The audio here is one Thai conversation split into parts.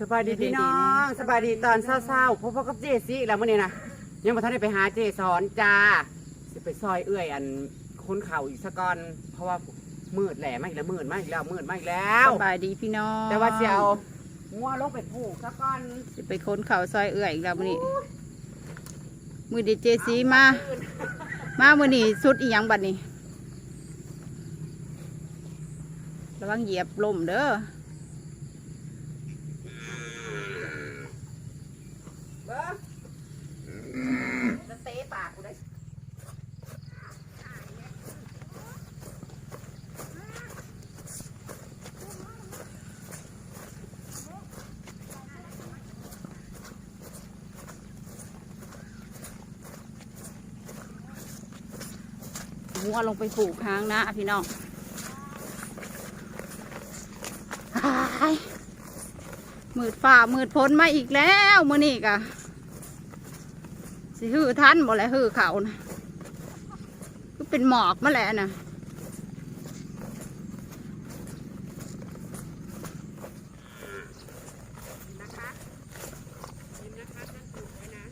สบายดีพี่น้องสบายดีตอนเศร้าๆพบกับเจซี่แล้วมื่อนี้นะยังมาทันได้ไปหาเจสอนจ้าสิไปซอยเอื้อยอันค้นเข่าอีกสะก่อน เพราะว่ามืดแหล่ไม่แล้วมืดไม่แล้วมืดไม่แล้วสบายดีพี่น้องแต่ว่าเสียวงัวลงไปผูกสะก่อนสิไปค้นเขาซอยเอื่อยอีกแล้วมื้อนี้มือดีเจซีมา มามื้อนี้สุดอีหยังบัดนี้ระวังเหยียบลมเด้อ อจะเตะปากกูได้หัวลงไปผูกค้างนะพี่น้องอ้ายมืดฝ่ามืดพ้นมาอีกแล้ว มื้อนี้กะ สิหือทันบ่แหละหือเขานะก็เป็นหมอกมาแหละนะนะคะเห็นนะคะนั่งผูกไว้นะ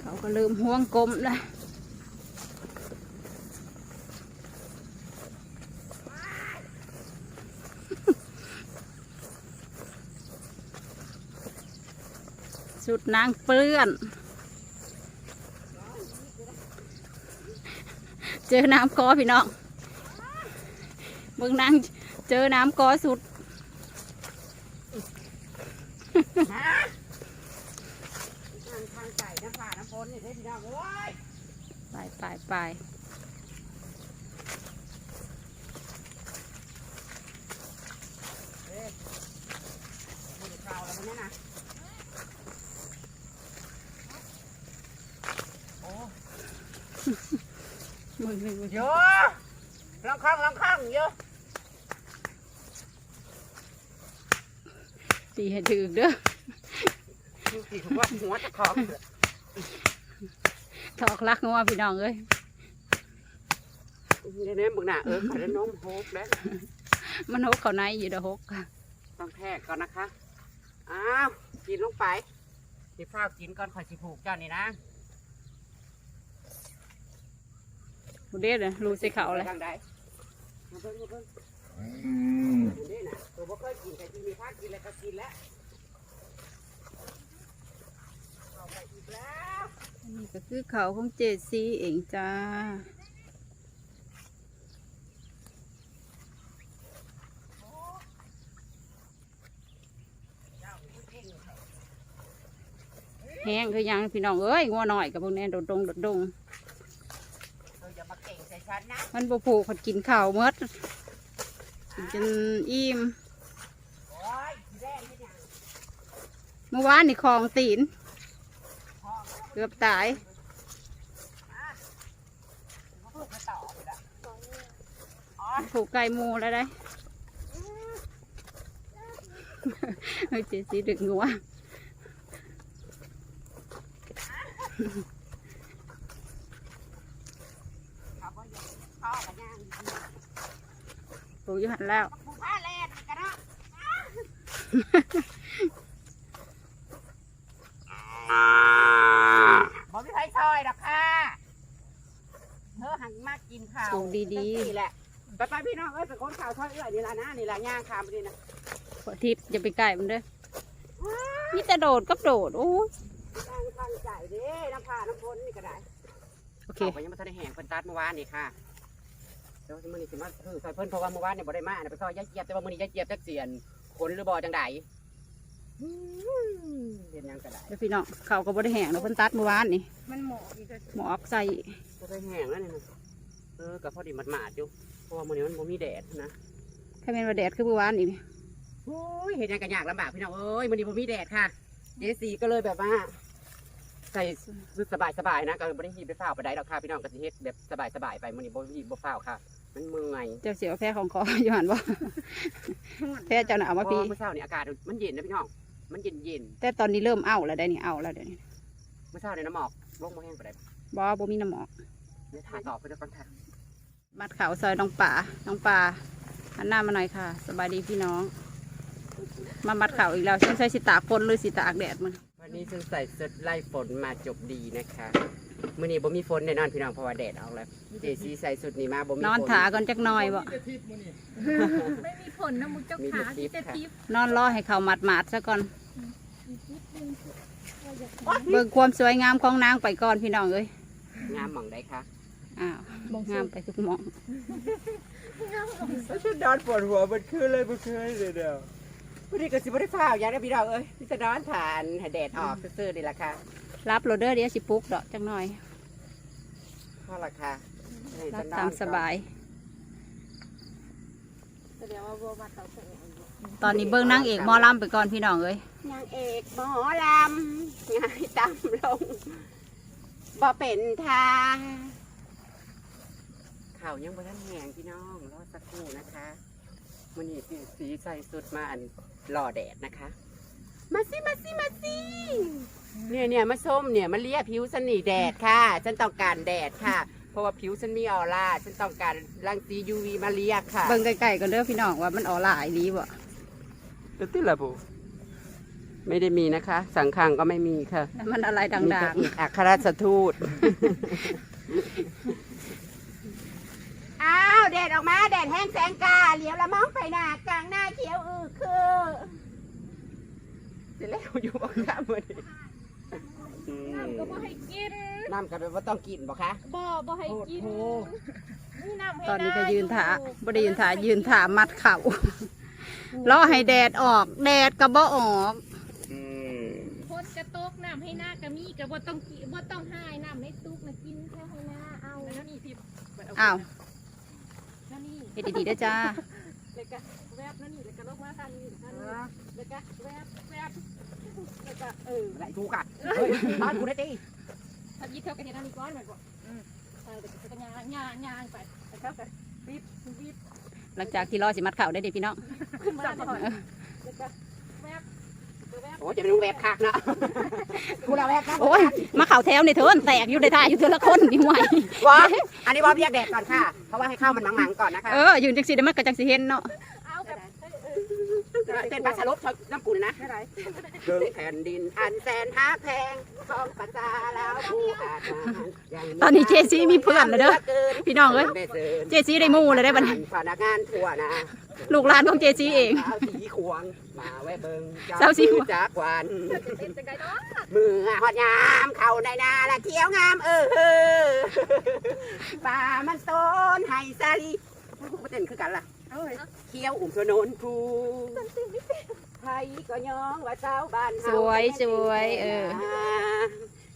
เขาก็ลืมห่วงกลมแล้วุดนางเปลื้อน เจอน้ำกอพี่น้องเบิ่งนางเจอน้ำกอสุดไปไปไป เอ้ยพูดถึงข่าวแล้วมันเนี่ยนะโอ้ มึงมึงมึงเยอะลองข้างลองข้างเยอะตีให้ถึงเด้อดูสิถือว่าหัวจะคล้องถอกลักงัวพี่น้องเอ้ยเดี๋ยวนี้มึงน่ะเออขอได้น้มโฮกแล้วมันหกเขาในอยู่เด้อหกค่ะต้องแทกก่อนนะคะ อ้าว กินลงไปสิฟ้าวกินก่อนคอยสิผูกเจ้านี่นะ ดูเด้อเลยรูสิเขาเลยทางใดมาเบิ่งมาเบิ่งดูดิน่ะตัวบ่เคยกินแต่ที่มีพากินแล้วก็กินแล้วเอาไปอีกแล้วอันนี้ก็คือเขาของเจซีเองจ้าแห้งคือหยังพี่น้องเอ้ยงัวหน่อยกับพวกนี้โดดดงโดดดงเธออย่ามาเก่งใส่ฉันนะ มันบ่ผูกผัดกินข้าวเมดกินจนอิ่มโอ้ยสีแดงไม่ยังเมื่อวานนี่คลองตีนพ่อเกือบตายเขาพูดมาต่อไปละอ๋อผูกไก่หมูแล้วได้เฮ้ยเจสีดึกงัว เขาก็ยังพ่อกับย่าง ปลูกอยู่หันแล้วผูกผ้าแลนกันเนาะบอกพี่ไผ่ซอยดอกค่ะเธอหันมากินข้าวปลูกดีนี่แหละไปไปพี่น้องเอ้ยเป็นคนข่าวทอดเอื้อยนี่ละนะนี่ละย่างคามไปนี่นะๆขอทิพย์อย่าไปใกล้มันเด้อนี่แต่โดดกับโดดโอ้ยย่างข้างใจเด้น้ำผ้าน้ำพ้นนี่ก็ได้โอเค เขาก็ยังไม่ทันได้แห้งเพิ่นตัดเมื่อวานนี่ค่ะเดี๋ยวมื้อนี้สิมาเออซอยเพิ่นเพราะว่าเมื่อวานเนี่ยบ่ได้มาน่ะไปซอยยายเจี๊ยบแต่ว่ามื้อนี้ยายเจี๊ยบจักเสียนขนหรือบ่จังใดอืมเห็นหยังก็ได้เดี๋ยวพี่น้องเขาก็บ่ได้แห้งเนาะเพิ่นตัดเมื่อวานนี่มันหมอกอีกหมอกใส่บ่ได้แห้งแล้วนี่นะเออก็พอดีหมาดๆอยู่เพราะว่ามื้อนี้มันบ่มีแดดนะแค่เป็นว่าแดดคือเมื่อวานนี่โอ้ยเห็นยังกันยากลำบากพี่น้องเอ้ยมันนี้ผมมีแดดค่ะเจสีก็เลยแบบว่า ใส่ชุดสบายๆนะก็ไม่ได้หีบไปฝ้าวไปได้หรอกค่ะพี่น้องก็สิเฮ็ดแบบสบายๆไปมันนี้บ่หีบบ่ฝ้าวค่ะ มันเมื่อยเจ้าเสียวแพ้ของคออยู่หันบ่แพ้เจ้าหน่ะเอามาเพพี่ราะว่าเมื่อเช้านี่อากาศมันเย็นนะพี่น้องมันเย็นเย็นแต่ตอนนี้เริ่มเอาแล้วได้นี่เอาแล้วเดี๋ยวนี้ๆเมื่อเช้าเนี่ยน้ำหมอกลงมาแห้งไปได้บ่บ่มีน้ำหมอกเดี๋ยวถ่ายต่อไปด้วยกันค่ะบัดเขาซอยน้องป่าน้องป่าหันหน้ามาหน่อยค่ะ สบายดีพี่น้อง มามัดเข่าวอีกแล้วฉันใช้สิตากฝนหรือสิตากแดดมันวั นนี้ฉันใส่เสื้อไล่ฝนมาจบดีนะคะมื้อนี้บ่มีฝนแน่นอนพี่น้องเพราะว่าแดดออกแล้วเจซีใส่สุดนี้มาบ่มีนอนฝถาก่อนจักหน่อยบ่ไม่มีผลนะมุกเจ้าขาที่จะทิพย์นอนรอให้เขาหมาดหมาดๆซะก่อน เบิ่งความสวยงามของนางไปก่อนพี่น้องเอ้ยงามหม่องได้คะอ้าวงามไปทุกหมองฉันนอนปวดหัวมันคืนเลยมันคืนเลยเดียว วันนี้ก็สิบ่ได้ฟ้าวอย่างนี้พี่น้องเอ้ยนี่จะนอนทานให้แดดออกซื่อๆนี่ล่ะค่ะรับโรเดอร์เดี๋ยวสิปลุกดอกจักหน่อยพอละค่ะให้รัฉับนนอนตามสบาย แสดงว่าบัวมาเต่าเสงตอนนี้เบิ่งนางเอกหมอลำไปก่อนพี่น้องเอ้ยนางเอกหมอลำง่ายตำลงบ่เป็นทาข่าวยังบ่ทันแหงพี่น้องรอสักครู่นะคะ มันนี่สีสีใส่สุดมาอันหล่อแดดนะคะ มาสิมาสิมาสิเนี่ยเนี่ยมาส้มเนี่ยมาเลียผิวฉันหนีแดดค่ะ ฉันต้องการแดดค่ะ เพราะว่าผิวฉันมีออร่าฉันต้องการรังสี UV มาเลียค่ะเบิ่งไกลๆก่อนเด้อพี่น้องว่ามันออหลายดีบ่ตัวติละบูไม่ได้มีนะคะ สังขังก็ไม่มีค่ะแล้วมันอะไรมีดัแต่งอีกอัครราชทูต อ้าวแดดออกมาแดดแห้งแสงกาเหลียวละมองไปหน้ากลางหน้าเขียวอือคือจะเล่วอยู่บอกข้ามวันนี้อืมน้ำก็บ่ให้กินน้ำกันไปว่าต้องกินบอกคะบ่บ่ให้กินนี่น้ำให้ๆตอนนี้ก็ได้ยืนถาอยู่บ่ได้ยืนถายืนถามัดเข่ารอให้แดดออก แดดก็บ่ออกอืมพ้นกระตกน้ำให้หน้ากะมีกะบ่ต้องกิบ่ต้องหายน้ำในตุกนะกินแค่ให้หน้าเอาแล้วนี่ทิพย์อ้าวแล้วนี่ เฮ็ดดีๆเด้อจ้าแล้วก็แวบแล้วนี่แล้วก็ลงมาทางนี้ทางนี้แล้วก็แวบแวบแล้วก็เออไรถูกอะเฮ้ยบ้านกูได้ตีถ้ายิดเท่ากันเฮ็ดอันนี้ก่อนไปบ่อืมเออเดี๋ยวก็จะย่างย่างย่างไปแล้วก็จะบีบบีบหลังจากที่รอสิมัดเข่าได้เด้อพี่น้องขึ้นมาแล้วก็แล้วก็ โอ้จะเป็นลูกแวบคักเนาะกูเราแวบนะโอ้ยมาเข่าแถวในเถินแตกอยู่ในท่าอยู่เทอละคนมีไหววะอันนี้บอมเรียกแดดก่อนค่ะ เพราะว่าให้ข้าวมันหมังๆก่อนนะคะ เออยืนจังสิเดี๋ยวมันก็จังสิเห็นเนาะ เอาแบบเออ เต้นปลาสลบชอบน้ำกุลนะเดินแผ่นดินอันแสนฮักแพงสองภาษาแล้วผู้ขาดมายังมีตอนนี้เจซี่มีเพื่อนแล้วเด้อพี่น้องเอ้ยได้เสิร์นเจซี่ได้หมู่เลยได้บัดนี้พนักงานทั่วนะลูกหลานของเจซี่เองสาวสีควงมาแวะเบิงสาวสีควงจากวันเป็นจังไดเนาะมือหอดยามเข้าในนาละเขียวงามเออเออป่ามันโซนไห้ซาลีกูเต้นคือกันล่ะ เขียวอุ่มชนนคูไทยก็ย้องว่าเจ้าบ้านเฮาสวยสวยเออ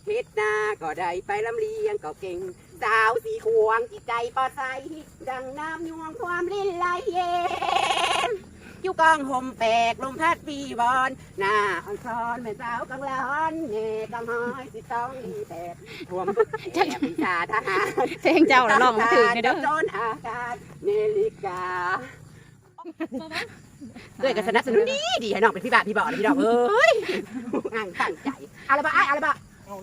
เฮ็ดนาก็ได้ไปลำเลียงก็เก่งสาวสีควงจิตใจปลอดใสดังน้ำยวงความลินไหลเย็น อยู่กองห่มแปกลมพัดปีบอลหน้าอ่อนซ้อนแม่สาวกังร้อนเน่กังห้อยสิต้องดีแต่ทวมบึกแอบวิชาทหารเพลงเจ้าน่ะร้องมาถึงไงเด้อโจนอากาศเนลิกาด้วยกันสนับสนุนดีดีให้น้องเป็นพี่บ้าพี่บอลพี่ดอกเอ้ยงานตั้งใจเอาละบ่อ้ายเอาละบ่เอารถ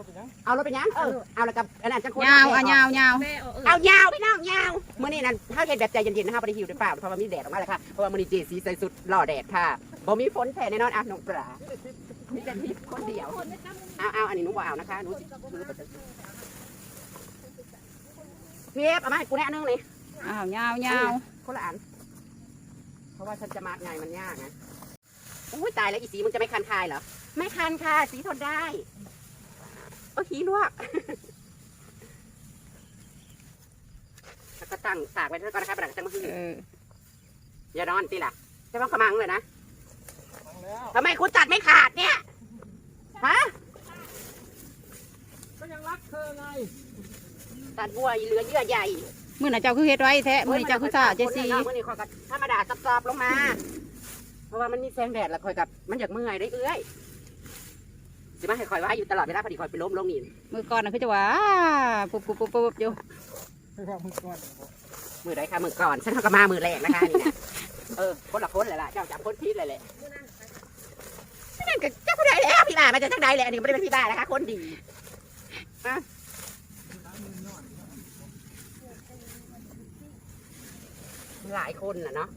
เป็นยังเอารถเป็นยังเออเอาละกับอันนั้นจังคนยาวอะยาวยาวแม่เอาเออเอายาวพี่น้องยาวมื้อนี้นั่นถ้าเห็นแบบใจเย็นๆนะคะบ่ได้หิวด้วยเปล่าเพราะว่ามีแดดออกมาเลยค่ะเพราะว่ามื้อนี้เจสีใส่สุดหล่อแดดค่ะบ่มีฝนแผ่แน่นอนอะน้องปลามีแต่ทิพย์คนเดียวคนนะครับเอาเอาอันนี้หนูบ่เอานะคะหนูถือไปจังเพียบเอามาให้กูแน่นึงนี่อ้าวยาวยาวคนละอันเพราะว่าฉันจะมาร์กไงมันยากนะอุ้ยตายแล้วอีสีมึงจะไม่คันคายเหรอไม่คันค่ะสีทนได้ โอ้ยหีลวก แล้วก็ตั้งตากไว้เท่ากันนะครับประดับจังมือเอออย่านอนตีล่ะจะต้องขมังเลยนะทำไมคุณตัดไม่ขาดเนี่ย ฮะ ก็ยังรักเธอไงตัดบัวเหลือเยื่อใหญ่มื่อน่ะเจ้าคือเฮ็ดไว้แท้มื่อนี้เจ้าคือซ่าเจซี่มื่อนี้คอยกับธรรมดาซับๆลงมา เพราะว่ามันมีแสงแดดแล้วคอยกับมันอยากเมื่อยได้เอื้อย สิมาให้คอยว่าอยู่ตลอดเวลาพอดีคอยไปล้มลงนี่มือก่อนน่ะคือจะว่าปุ๊บปุ๊บปุ๊บปุ๊บอยู่ไม่ว่ามึงก่อนมือใดค่ะมือก่อนฉันเขาก็มามือแรกนะคะนี่นะเออคนละคนเลยล่ะเจ้าจับคนพีดเลยแหละนั่นก็เจ้าผู้ใดแล้วพี่บ้ามาจากทางใดแหละอันนี่ไม่ได้เป็นพี่บ้านะคะคนดีอะหลายคนน่ะเนาะ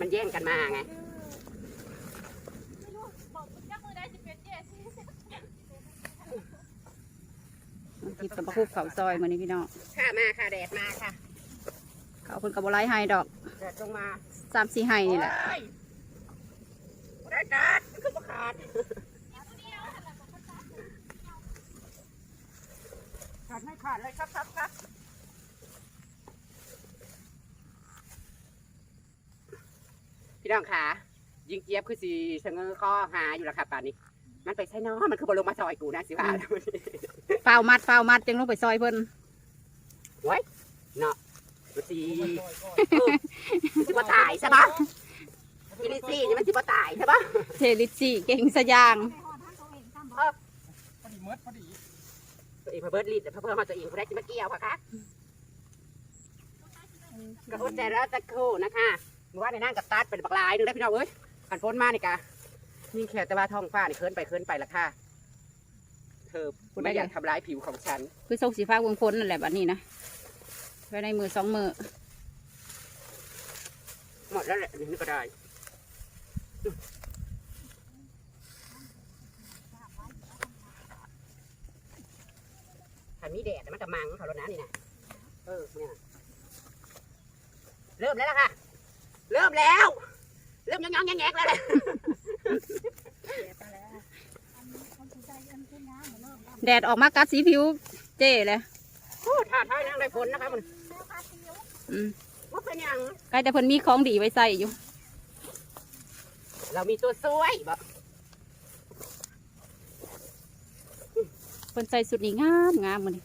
มันแย่งกันมาไง ไม่รู้บอกจักมือได้สิเป็นเจ๊สิ กินกับคุกเขาวซอยมื้อนี้พี่น้องค่ะมาค่ะแดดมาค่ะเขาวเพิ่นก็บ่ไล่ให้ดอกแดดลงมาสามสี่ให้นี่แหละโอ้ยบ่ได้กัดมันคือบ่ขาดขาดไม่ขาดเลยครับครับครับพี่น้องค่ะยิงเจี๊ยบคือสีเสงอข้อหาอยู่แล้วค่ะป่านนี้ มันไปใช่เนาะมันคือบอลงมาซอยกูนะสิว่าเฝ้าวมัดเฝ้าวมัดจังลงไปซอยเพิ่นเนาะมันสีเออมันสิบ่ตายใช่ปะกินนี่สินี่มันสิบ่ตายใช่ปะเทลิซี่เก่งสะยางพอดีเมิดพอดีตัวเองเพิ่มรีดเพิ่มมาตัวเองคนแรกจะมาเกี่ยวค่ะคะก็อดใจแล้วตะครู่นะคะเมื่อวานในนั่งกับตัดเป็นบักลายหนึงได้พี่น้องเอ้ยขันพ้นมานี่กะ ยิ่งแค่แต่ว่าท้องฟ้านี่เคินไปเคินไปละค่ะเธอไม่อยากทำร้ายผิวของฉัน คือส่งสีฟ้าวงพ้นนั่นแหละบัดนี้นะไว้ในมือสองมือหมดแล้วแหละนี่ก็ได้ถ้ามีแดดมันจะมังเขาแล้วนะนี่นะเออเนี่ยเริ่มแล้วล่ะค่ะ เริ่มแล้ว เริ่มยังยังแงกๆแล้วเลย แดดออกมากัดสีผิวเจ้เลยโอ้ท่าท้ายยังได้ผลนะคะมันอืมว่าเป็นหยังใกล้แต่เพิ่นมีของดีไว้ใส่อยู่ เรามีตัวสวยแบบเพิ่นใส่สุดนี้งามงามมื้อนี้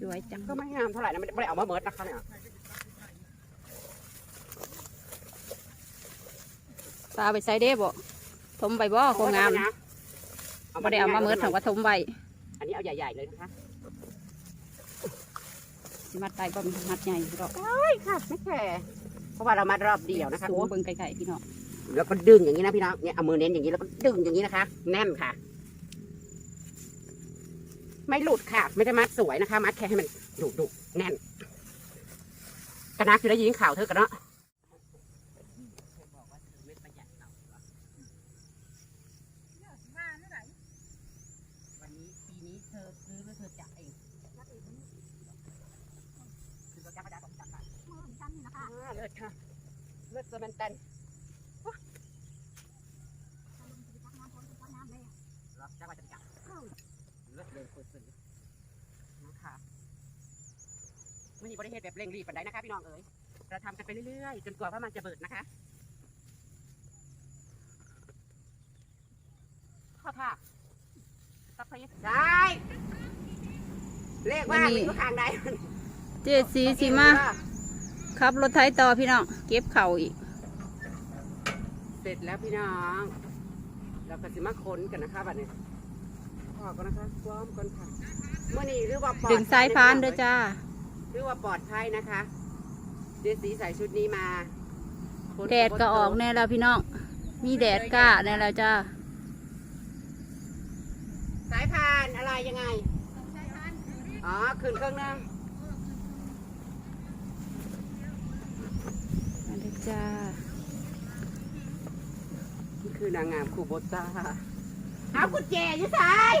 สวยจังก็ไม่งามเท่าไหร่นะไม่ได้ไม่ได้เอามาเมิดนะคะเนี่ย ตาไปใส่เด้บ่ทมใบบ่คงงามนะบ่ได้เอามาเมิดถังว่าทมใบอันนี้เอาใหญ่ๆเลยนะคะสิมัดได้บ่มีมัดใหญ่ดอกใช่ค่ะไม่แค่เพราะว่าเรามารอบเดียวนะคะสูโอ้งเบิ่งไกลๆพี่น้องแล้วก็ดึงอย่างนี้นะพี่น้องเนี่ยเอามือเน้นอย่างนี้แล้วก็ดึงอย่างนี้นะคะ แน่นค่ะ ไม่หลุดค่ะ ไม่ได้มัดสวยนะคะ มัดแค่ให้มันดุดุๆแน่นกระนักคือได้ยินข่าวเธอกันเนาะวันนี้ปีนี้เธอซื้อหรือเธอจับเองคือเราจับกระดาษของจับค่ะอ่าเลิศค่ะเลิศเซอร์แมนตัน รับจ้างว่าจะไปจับ เลิศเลยคนซื้อนะคะมื่อนี้บริเหตุแบบเร่งรีบปันไดนะคะพี่น้องเอ๋ยเราทำกันไปเรื่อยๆจนกว่าว่ามันจะเบิดนะคะข้อค่ะตับพยิได้เลขว่าอยู่ข้างใดเจ๊สีสิมาขับรถไถต่อพี่น้อง เก็บเข่าวอีก เสร็จแล้วพี่น้อง เราก็สิมาค้นกันนะคะบัดนี้ พอกันนะคะพร้อมกันค่ะเมื่อนี้หรือว่าปลอดึงสายพานเด้อจ้า หรือว่าปลอดภัยนะคะเดสีใส่ชุดนี้มาค้นแดดก็ออกแน่แล้วพี่น้อง มีแดดกล้าแน่แล้วจ้า สายพานอะไรยังไง อ๋อขึ้นเครื่องนึงมาเด้อจ้า นี่คือนางงามคูโบต้า หากุญแจอยี่สาย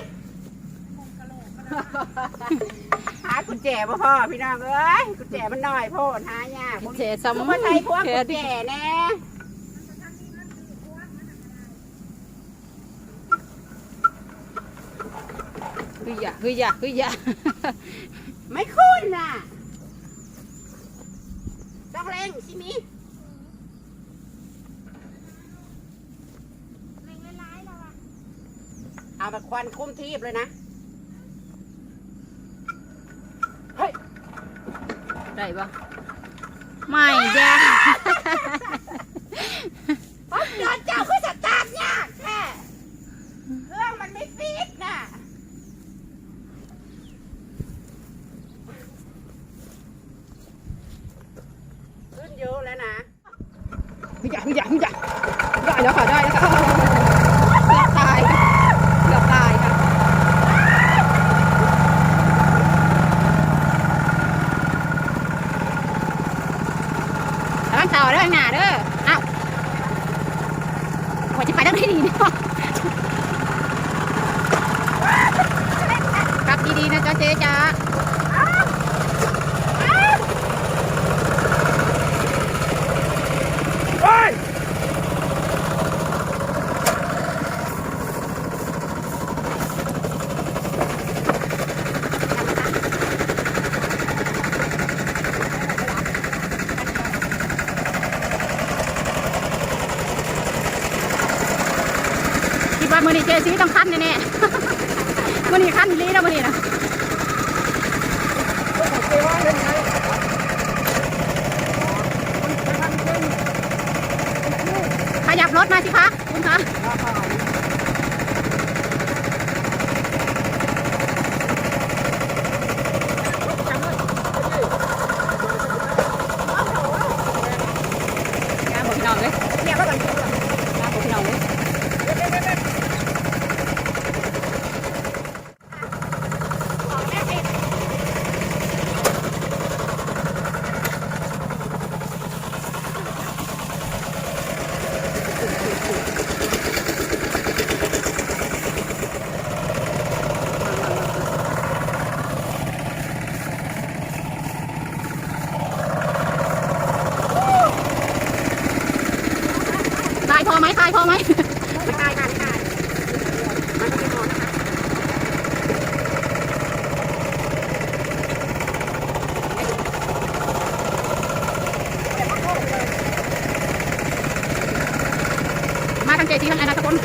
หากุญแจบ่พ่อพี่น้องเอ้ยกุญแจมันน้อยโพดหายากเจ๊ซ้ำผมมาใช้พวกแค่กุญแจแน่คืออย่าคืออย่าคืออย่าไม่คุ้นน่ะต้องเร่งชิมิ เอาแบบควันคุ้มทีบเลยนะ เฮ้ย ได้ปะไม่จ้ารถยนต์เจ้าคือสตาร์ทยากแค่เครื่องมันไม่ฟีดน่ะขึ้นเยอะแล้วนะคืออย่าคืออย่าคืออย่าได้แล้วค่ะ ได้แล้วค่ะเกือบตายค่ะเกือบตายค่ะ ต่อเด้อข้างหน้าเด้อเอ้าว่าจะไปได้ดีเนาะขับดีๆนะจ๊ะเจ๊จ้า คิดว่า มือนี้เจซีต้องขั้นแน่ๆมือนี้ขั้นอีหลีแล้วมือนี้นะขยับรถมาสิคะคุณคะงามบอกพี่น้องเลยเนี่ยก็เป็นงามบอกพี่น้องเลย ตายพอไหมตายพอไหม ไม่ตายค่ะไม่ตายมันไม่หมดนะคะ มาทางเจทีทางไอ้นะทุกคน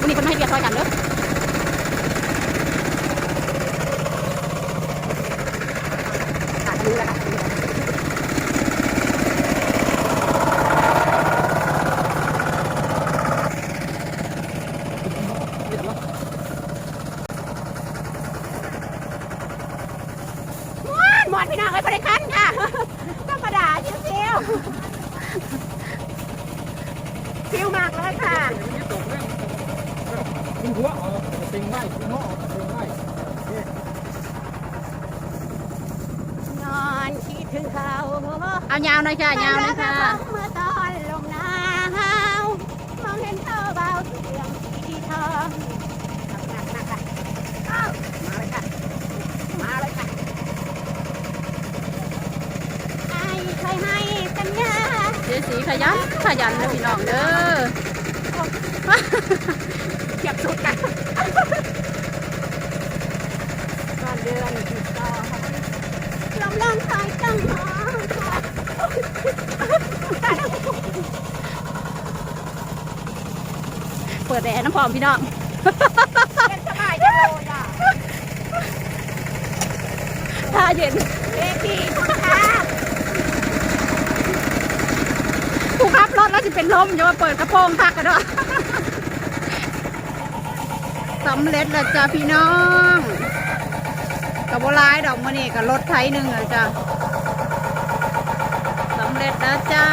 วันนี้คนไม่ให้เบียดซอยกันเด้อ ขาดมือแล้วค่ะม้วนหมดพี่น้องเอ้ยบริคันค่ะ ธรรมดาชิวๆชิวมากเลยค่ะ กินหัวออกติงไม้กิ นหัวออกติงไม้นอนคิดถึงเขาเอายาวหน่อยค่ะยาวหน่อยค่ะเมื่อตอนลมหนาวมองเห็นเขาเบาเสียงที่ทองมาค่ะอ้าวมาเลยค่ะ มาเลยค่ะไอ้เคยให้สัญญาเจสีขยันขยันเลยพี่น้องเด้อเทียบสุดกันก่อน เดือนติดต่อลมลงคอยจังหอเปิดแอร์น้ำพร้อมพี่น้องเป็นสบายจังเลยอะถ้าเย็นเลขที่ค่ะผู้ขับรถแล้วจะเป็นลมอย่ามาเปิดกระโปรงพักกันด้วยสำเร็จแล้วจ้าพี่น้อง กับโบรายดอกมันนี่กับรถไถหนึ่งเลยจ้าสำเร็จแล้วจ้า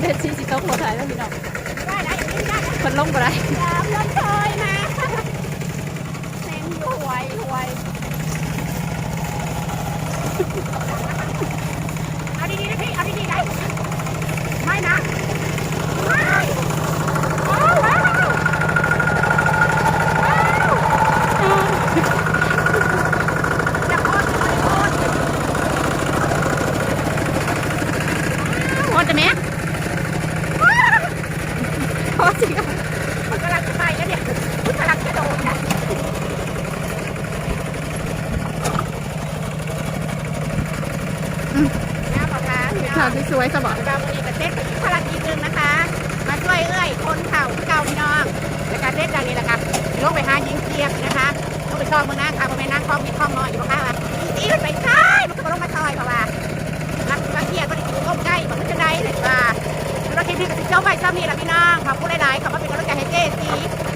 เด็ดชีสิโต๊ะโคถ่ายแล้วพี่น้อง ได้ได้อย่างนี้ได้นะ คนลงบ่ได้ ยามลมเคยมาเซ็งอยู่หวยหวยเอาดีๆนะพี่ เอาดีๆได้ไม่นะไม่โอ้ว้าวจะโคตรจะโคตร โคตรจะแม่โคตรจริง มันกำลังจะไปแล้วเนี่ยมันกำลังจะโดนนะน้าปลาร้าเนี่ยข่าวที่สวยสบายเรามีประเทศอีกภารกิจหนึ่งนะคะ มาช่วยเอ้ยคนเข่าเก่าพี่น้องและการเล่นดังนี้แหละค่ะลงไปหายิงเทียบนะคะลงไปซองมือนะค่ะพ่อแม่นั่งคลองมีคลองนอนอยู่บ้างค่ะอีมันไปใช่มันก็มาลงมาซอยเพราะว่ารักมาเทียบก็ได้ก้มใกล้บอกมันจะได้เลยว่าแล้วคลิปนี้ก็จะเจ้าไปซ้ำนี่แหละพี่น้องขอบคุณหลายๆขอบคุณเป็นกำลังใจให้เจสี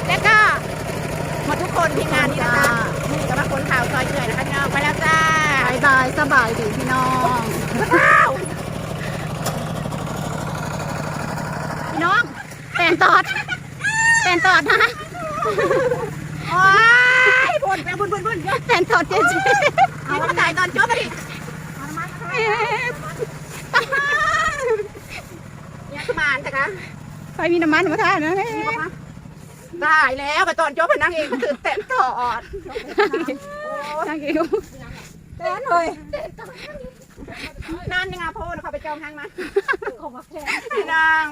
แล้วก็หมดทุกคนทีมงานนี้นะคะนี่ก็มาคนข่าวซอยเฉอยนะคะพี่น้องไปแล้วจ้าบายบายสบายดีพี่น้องว้าวตอดแตนตอดนะโอ้ยบุญไปบุญบุญบุญแตนตอดเจจีเอามาถ่ายตอนจบไปดิ เนี่ยคือมานจ้ะคะใครมีน้ำมันมาทานนะตายแล้วไปตอนจบไปนั่งเองก็ตื่นเต้นถอดทางเอวเต้นเลยนั่นยังไงพ่อเขาไปจองทางมาของมาแค่พี่นาง